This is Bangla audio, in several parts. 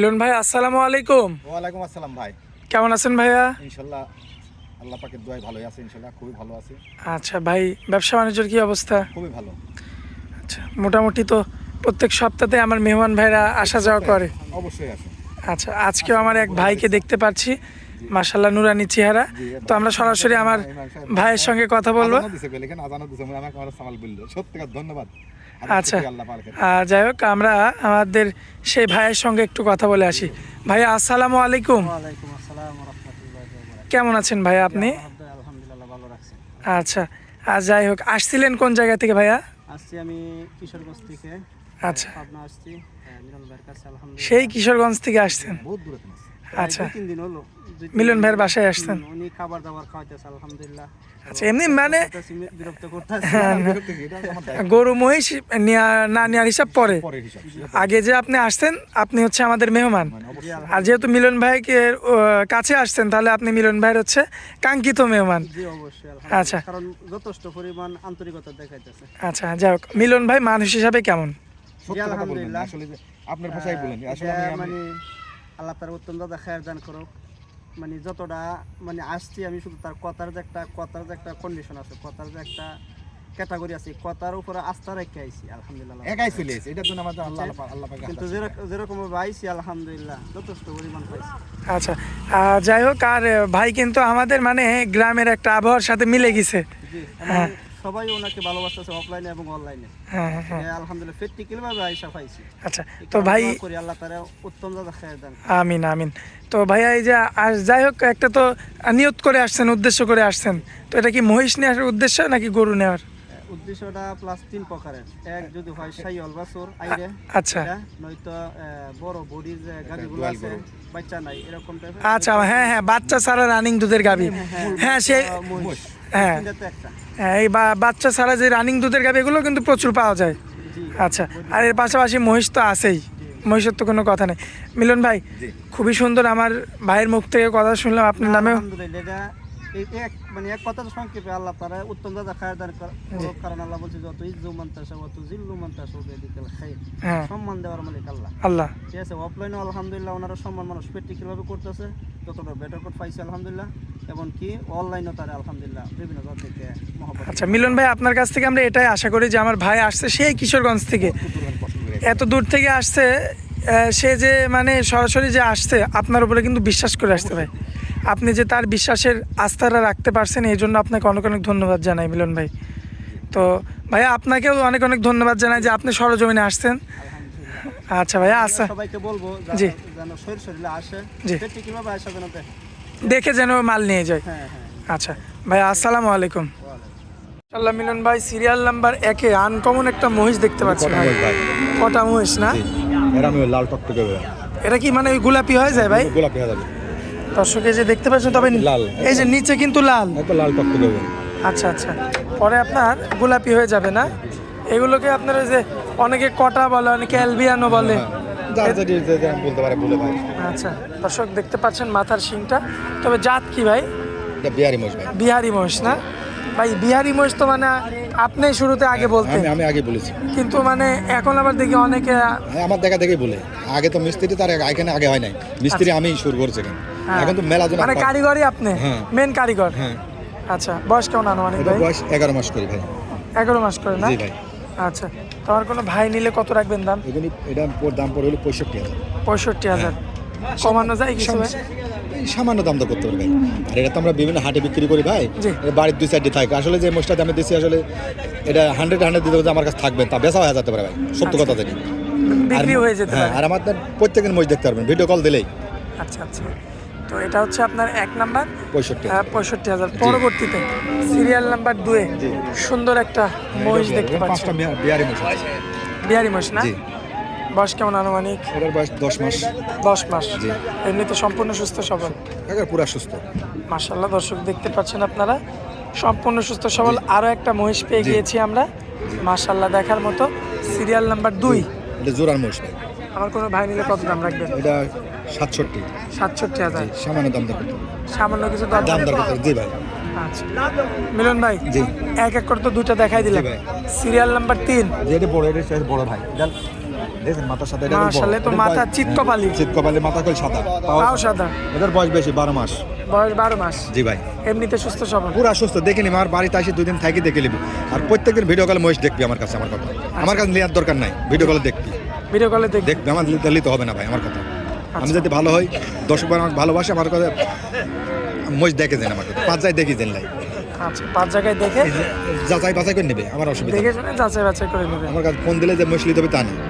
মিলন ভাই আসসালামু আলাইকুম। ওয়ালাইকুম আসসালাম ভাই। কেমন আছেন ভাইয়া? ইনশাল্লাহ আল্লাহ পাকের দোয়ায় ভালোই আছে ইনশাল্লাহ খুবই ভালো আছে। আচ্ছা ভাই ব্যবসা বাণিজ্যের কি অবস্থা? খুবই ভালো। আচ্ছা মোটামুটি তো প্রত্যেক সপ্তাহে আমার মেহমান ভাইরা আসা যাওয়া করে। অবশ্যই আছে আচ্ছা আজকেও আমার এক ভাইকে দেখতে পাচ্ছি মাসাল্লাহ নুরানি চেহারা। তো আমরা সরাসরি আমার ভাইয়ের সঙ্গে কথা বলব। আজানও দিছে বলে কেন আজানও দিছে আমাকে আমার সামাল বলল সত্যিকার ধন্যবাদ। আচ্ছা। আহ, যাই হোক আমরা আমাদের সেই ভাইয়ের সঙ্গে একটু কথা বলে আসি। ভাইয়া আসসালামু আলাইকুম। কেমন আছেন ভাইয়া আপনি? আচ্ছা আর যাই হোক আসছিলেন কোন জায়গা থেকে ভাইয়া? আসছি আমি কিশোরগঞ্জ থেকে আচ্ছা। সেই কিশোরগঞ্জ থেকে আসছেন? আচ্ছা। তিন দিন হলো। মিলন ভাইয়ের বাসায় আসছেন। উনি খাবার দাবার খাওয়াইতেছে আলহামদুলিল্লাহ। আচ্ছা এমনি মানে বিরক্ত করতেছি। এটা আমার দায়িত্ব। গরু মহিষ নেয়া- না নেওয়ার হিসাব পরে। আগে যে আপনি আসছেন আপনি হচ্ছে আমাদের মেহমান। মানে আর যেহেতু মিলন ভাইকে কাছে আসছেন তাহলে আপনি মিলন ভাইয়ের হচ্ছে কাঙ্ক্ষিত মেহমান। আচ্ছা। কারণ যথেষ্ট পরিমাণ আন্তরিকতা দেখাইতেছে। আচ্ছা যাই হোক মিলন ভাই মানুষ হিসাবে কেমন? সত্য কথা বলবেন আলহামদুলিল্লাহ। আসলে আপনার ভাষায় বলেন আসলে এটা আমি আমি মানে আল্লাহ তার উত্তম দাদা খায়ের দান করো মানে যতটা মানে আসছি আমি শুধু তার কথার যে একটা কথার যে একটা কন্ডিশন আছে কথার যে একটা ক্যাটাগরি আছে কথার উপরে আস্থা রেখে আইছি আলহামদুলিল্লাহ। একাই চলে এসেছি এটার জন্য আমাদের আল্লাহ আল্লাহ আল্লাহ পাকে কিন্তু যেরকম আইছি আলহামদুলিল্লাহ যথেষ্ট পরিমাণ পাইছি। আচ্ছা যাই হোক আর ভাই কিন্তু আমাদের মানে গ্রামের একটা আবহাওয়ার সাথে মিলে গেছে। হ্যাঁ। সবাই ওনাকে ভালোবাসতেছে অফলাইনে এবং অনলাইনে হ্যাঁ হ্যাঁ, হ্যাঁ। আলহামদুলিল্লাহ প্র্যাকটিক্যাল ভাবে আইসা পাইছি? আচ্ছা তো ভাই করি আল্লাহ তারা উত্তম দাদা খায়ের দান। আমিন আমিন। তো ভাইয়া এই যে আর যাই হোক একটা তো নিয়ত করে আসছেন উদ্দেশ্য করে আসছেন। তো এটা কি মহিষ নেওয়ার উদ্দেশ্য নাকি গরু নেওয়ার? উদ্দেশ্যটা প্লাস তিন প্রকারের। এক যদি হয় সাই অলবাসুর আইরে। আচ্ছা। নয়তো আহ, বড় বডির যে গাড়িগুলো দোয়াল আছে বাচ্চা নাই এরকম টাইপের আচ্ছা হ্যাঁ হ্যাঁ বাচ্চা ছাড়া রানিং দুধের গাবি হ্যাঁ সে হ্যাঁ। একটা। হ্যাঁ এই বা- বাচ্চা ছাড়া যে রানিং দুধের গাবি এগুলো কিন্তু প্রচুর পাওয়া যায়। আচ্ছা আর এর পাশাপাশি মহিষ তো আছেই। মহিষের তো কোনো কথা নেই। মিলন ভাই খুবই সুন্দর আমার ভাইয়ের মুখ থেকে কথা শুনলাম আপনার নামেও। এই এক মানে এক কথা সংক্ষেপে আল্লাহ তারা উত্তম দাদা খায়ের দান কারণ আল্লাহ বলছে যত ইজ্জু মান্তাসা অত জিল্লু মান্তাসা বেদিকাল খাই হ্যাঁ। সম্মান দেওয়ার মালিক আল্লাহ। আল্লাহ। ঠিক আছে অফলাইনে আলহামদুলিল্লাহ ওনারা সম্মান মানুষ করতেছে যতটা বেটার কোড পাইছে আলহামদুলিল্লাহ। এবং কি অনলাইনও তারা আলহামদুলিল্লাহ বিভিন্ন থেকে আচ্ছা মিলন ভাই আপনার কাছ থেকে আমরা এটাই আশা করি যে আমার ভাই আসছে সেই কিশোরগঞ্জ থেকে। এত দূর থেকে আসছে সে যে মানে সরাসরি যে আসছে আপনার উপরে কিন্তু বিশ্বাস করে আসতে ভাই। আপনি যে তার বিশ্বাসের আস্থাটা রাখতে পারছেন এই জন্য আপনাকে অনেক অনেক ধন্যবাদ জানাই মিলন ভাই। তো ভাইয়া আপনাকেও অনেক অনেক ধন্যবাদ জানাই যে আপনি সরজমিনে আসছেন। আচ্ছা ভাইয়া আচ্ছা সবাইকে বলব জি। আসে জি। দেখে। যেন মাল নিয়ে যায়। হ্যাঁ হ্যাঁ। আচ্ছা ভাইয়া আসসালামু আলাইকুম। আল্লাহ মিলন ভাই সিরিয়াল নাম্বার একে আনকমন একটা মহিষ দেখতে পাচ্ছি ভাই। কটা মহিষ না? এরা আমি লাল টকটকে এটা কি মানে ওই গোলাপি হয়ে যায় ভাই? গোলাপি হয়ে যাবে। দর্শকে যে দেখতে পাচ্ছেন তবে লাল। এই যে নিচে কিন্তু লাল। লাল টকটকে আচ্ছা আচ্ছা। পরে আপনার গোলাপি হয়ে যাবে না? এগুলোকে আপনার ওই যে অনেকে কটা বলে অনেকে অ্যালবিয়ানো বলে। যার যেটি যে যে বলতে পারে বলে ভাই। আচ্ছা দর্শক দেখতে পাচ্ছেন মাথার শিংটা। তবে জাত কি ভাই? বিহারি মোষ ভাই। বিহারি মহিষ না? ভাই বিহারি মহিষ তো মানে আপনি শুরুতে আগে বলতেন। আমি আগে বলেছি। কিন্তু মানে এখন আবার দেখি অনেকে হ্যাঁ, আমার দেখা দেখেই বলে। আগে তো মিস্ত্রি তার এখানে আগে হয় নাই। মিস্ত্রি আমি শুরু করছি এখানে। হ্যাঁ। এখন তো মেলা মানে কারিগরই আপনি? হ্যাঁ। মেন কারিগর? হ্যাঁ। আচ্ছা বয়স কেমন আনুমানিক ভাই? বয়স এগারো মাস করি ভাই। এগারো মাস করে না? ভাই। আচ্ছা তোমার কোনো ভাই নিলে কত রাখবেন দাম? এগুলি এটা দাম পড়ে হলো পঁয়ষট্টি হাজার। পঁয়ষট্টি হাজার। কমানো যায় কিছু সামান্য দাম তো করতে পারবে আর এটা তো আমরা বিভিন্ন হাটে বিক্রি করি ভাই। বাড়ির দুই সাইডে থাকে। আসলে যে মোষটা দামে দিচ্ছি আসলে এটা হান্ড্রেড হান্ড্রেড দিতে আমার কাছে থাকবে তা বেচা হয়ে যেতে পারে ভাই। সত্য কথা জানি বিক্রি হয়ে যেতে হ্যাঁ পারে। আর আমার তো প্রত্যেকের মোষ দেখতে পারবেন। ভিডিও কল দিলেই। আচ্ছা আচ্ছা। তো এটা হচ্ছে আপনার এক নাম্বার পঁয়ষট্টি। পঁয়ষট্টি হাজার। পরবর্তীতে সিরিয়াল নাম্বার দুয়ে। সুন্দর একটা মহিষ দেখতে পাচ্ছি। বিহারি মোষ বিহারি মহিষ না? বয়স কেমন আনুমানিক? এটার বয়স দশ মাস। দশ মাস। এমনিতে সম্পূর্ণ সুস্থ সবল? একেবারে পুরা সুস্থ। মার্শাল্লাহ দর্শক দেখতে পাচ্ছেন আপনারা। সম্পূর্ণ সুস্থ সবল। আরও একটা মহিষ পেয়ে গিয়েছি আমরা। মার্শাল্লাহ দেখার মতো। সিরিয়াল নাম্বার দুই। এটা জোরার ভাই। আমার কোনো ভাই নিলে কত দাম রাখবেন? এটা সাতষট্টি। সাতষট্টি হাজার। সামান্য দাম দর করতে হবে। সামান্য কিছু দাম দাম দর করতে হবে। জি ভাই। আচ্ছা। মিলন ভাই জি। এক এক করে তো দুইটা দেখাই দিলাম। ভাই। সিরিয়াল নাম্বার তিন। যে এটা বড় এটা বড় ভাই। দেখেন মাথার সাথে এটা মাশাআল্লাহ, তো মাথা চিৎকপালি। চিৎকপালি মাথা কল সাদা? পাও সাদা। এদের বয়স বেশি বারো মাস। বয়স বারো মাস। জি ভাই। এমনিতে সুস্থ সবল। পুরা সুস্থ দেখে নিবি আমার বাড়িতে আসি দুই দিন থাকি দেখে নিবি। আর প্রত্যেকদিন ভিডিও কলে মহিষ দেখবি আমার কাছে আমার কথা। আমার কাছে নেওয়ার দরকার নাই ভিডিও কলে দেখবি। ভিডিও কলে দেখ দেখবি। আমার নিতে হবে না ভাই আমার কথা। আমি যদি ভালো হই দর্শক আমাকে ভালোবাসে আমার কথা মহিষ দেখে যান আমার কথা পাঁচ যাই দেখি যান লাই আচ্ছা পাঁচ জায়গায় দেখে যাচাই বাছাই করে নেবে আমার অসুবিধা। দেখে শুনে যাচাই বাছাই করে নেবে। আমার কাছে ফোন দিলে যে নিতে হবে তা নেই আচ্ছা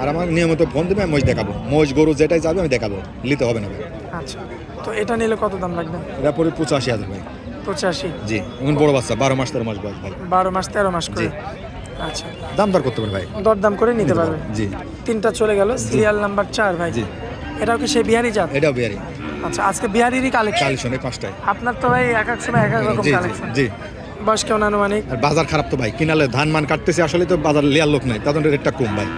আর আমার নিয়মিত ফোন দেবে আমি মহিষ দেখাবো। মহিষ গরু যেটাই যাবে আমি দেখাবো। নিতে হবে না ভাই। আচ্ছা। তো এটা নিলে কত দাম লাগবে? এটা পরে পঁচাশি হাজার ভাই। পঁচাশি? জি এখন বড় বাচ্চা বারো মাস তেরো মাস বয়স ভাই। বারো মাস তেরো মাস করে? আচ্ছা। দাম দর করতে পারে ভাই। দরদাম করে নিতে পারবে? জি। তিনটা চলে গেল সিরিয়াল নাম্বার চার ভাই। জি। এটাও কি সেই বিহারি জাত? এটাও বিয়ারি আচ্ছা আজকে বিহারিরই কালেকশন কালেকশন এই পাঁচটায় আপনার তো ভাই এক এক সময় এক এক রকম কালেকশন জি। বয়স কেমন আনুমানিক? আর বাজার খারাপ তো ভাই কিনালে ধান মান কাটতেছে আসলে তো বাজার লেয়ার লোক নাই তাদের রেটটা কম ভাই।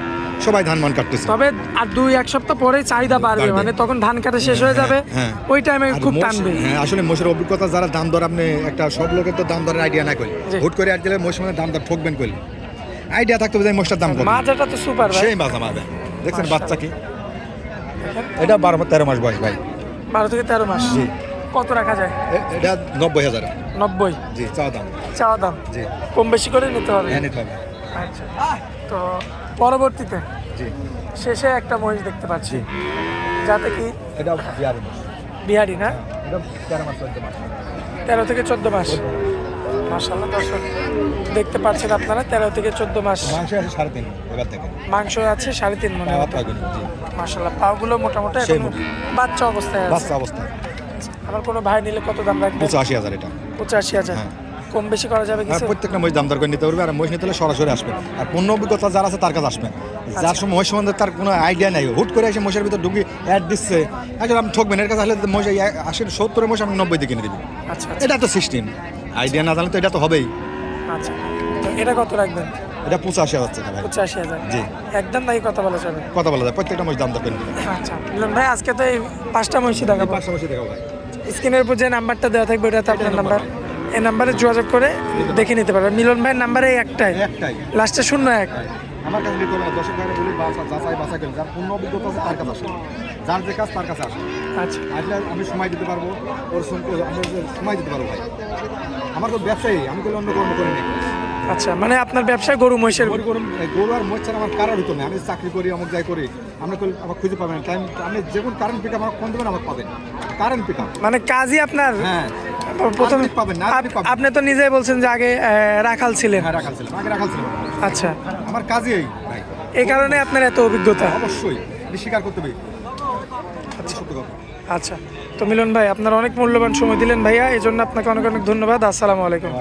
সবাই ধান মান কাটতেছে। তবে আর দুই এক সপ্তাহ পরেই চাহিদা বাড়বে। মানে তখন ধান কাটা শেষ হয়ে যাবে হ্যাঁ। ওই টাইমে খুব টানবে। হ্যাঁ আসলে মোষের অভিজ্ঞতা যারা দাম দর আপনি একটা সব লোকের তো দাম দরের আইডিয়া না করি। হুট করে আর গেলে মোষ মানে দাম দর ঠকবেন করি আইডিয়া থাকতে হবে যে মোষটার দাম কত। মাজাটা তো সুপার ভাই। সেই মাছ আমার দেখছেন। বাচ্চা কি? এটা বারো তেরো মাস বয়স ভাই। বারো থেকে তেরো মাস। জি। কত রাখা যায়? এটা নব্বই হাজার। নব্বই? জি চাওয়া দাম। চাওয়া দাম। জি। কম বেশি করে নিতে হবে। হ্যাঁ নিতে হবে। আচ্ছা। তো পরবর্তীতে জি। শেষে একটা মহিষ দেখতে পাচ্ছি। যাতে কি এটা মাস বিহারি না? তেরো থেকে চোদ্দ মাস। মাসাল্লাহ দর্শক দেখতে পাচ্ছেন আপনারা তেরো থেকে চোদ্দ মাস। মাংস আছে সাড়ে তিন এবার দেখেন। মাংস আছে সাড়ে তিন মনে মাসাল্লাহ পাগুলো মোটামুটি বাচ্চা অবস্থায় আছে। বাচ্চা অবস্থা আমার কোনো ভাই নিলে কত দাম রাখবে পঁচাশি হাজার এটা। পঁচাশি হাজার। হ্যাঁ। কম বেশি করা যাবে কিছু? প্রত্যেকটা মহিষ দাম দর করে নিতে পারবে আর মহিষ নিতে হলে সরাসরি আসবে। আর পূর্ণ অভিজ্ঞতা যার আছে তার কাছে আসবে। যার সময় মহিষ সম্বন্ধে তার কোনো আইডিয়া নাই। হুট করে এসে মহিষের ভিতর ঢুকি অ্যাড দিচ্ছে। আসলে আমি ঠকবেন এর কাছে আসলে মহিষ আশি সত্তরের মহিষ আমি নব্বই দিকে কিনে দিবি। আচ্ছা আচ্ছা। এটা তো সিস্টেম আইডিয়া না জানলে তো এটা তো হবেই। আচ্ছা। তো এটা কত রাখবেন? এটা পঁচাশি হাজার টাকা ভাই। পঁচাশি হাজার। জি। একদম নাকি কথা বলা যাবে? কথা বলা যায়। প্রত্যেকটা মহিষ দাম নিতে আচ্ছা। ভাই আজকে তো এই পাঁচটা মহিষী দেখাবো। পাশাপাশি দেখাবো ভাই। স্ক্রিনের উপর যে নাম্বারটা দেওয়া থাকবে ওটাতে আপনার নাম্বার এই নাম্বারে যোগাযোগ করে দেখে নিতে পারবেন। মিলন ভাইয়ের নাম্বারে একটাই। একটাই। লাস্টে শূন্য এক। আমার কাছে নিতে হবে না দর্শক ভাইরা বলি যাচাই বাছাই করেন। যার পূর্ণ অভিজ্ঞতা আছে তার কাছে আসে যার যে কাজ তার কাছে আসে আচ্ছা। আসলে আমি সময় দিতে পারব। ওর আমি সময় দিতে পারব ভাই। আমার তো ব্যবসায়ী আমি কোনো অন্য কর্ম করি আচ্ছা মানে আপনার গরু মহিষের গরু গরু আর আমার কারোর হতো না আমি চাকরি করি আমাকে যাই করি আমরা আমার খুঁজে পাবেন না। টাইম আপনি যে কোনো কারেন্ট পিক আমার ফোন দেবেন আমার পাবেন। কারেন্ট পিক মানে কাজই আপনার? হ্যাঁ। প্রথমে আপনি পাবেন না, আপনি তো নিজেই বলছেন যে আগে রাখাল ছিলেন। হ্যাঁ রাখাল ছিলাম। আগে রাখাল ছিলাম। আচ্ছা। আমার কাজই এই। ভাই এই কারণে আপনার এত অভিজ্ঞতা। অবশ্যই। স্বীকার করতে হবে। আচ্ছা। তো মিলন ভাই আপনার অনেক মূল্যবান সময় দিলেন ভাইয়া এই জন্য আপনাকে অনেক অনেক ধন্যবাদ। আসসালামু আলাইকুম।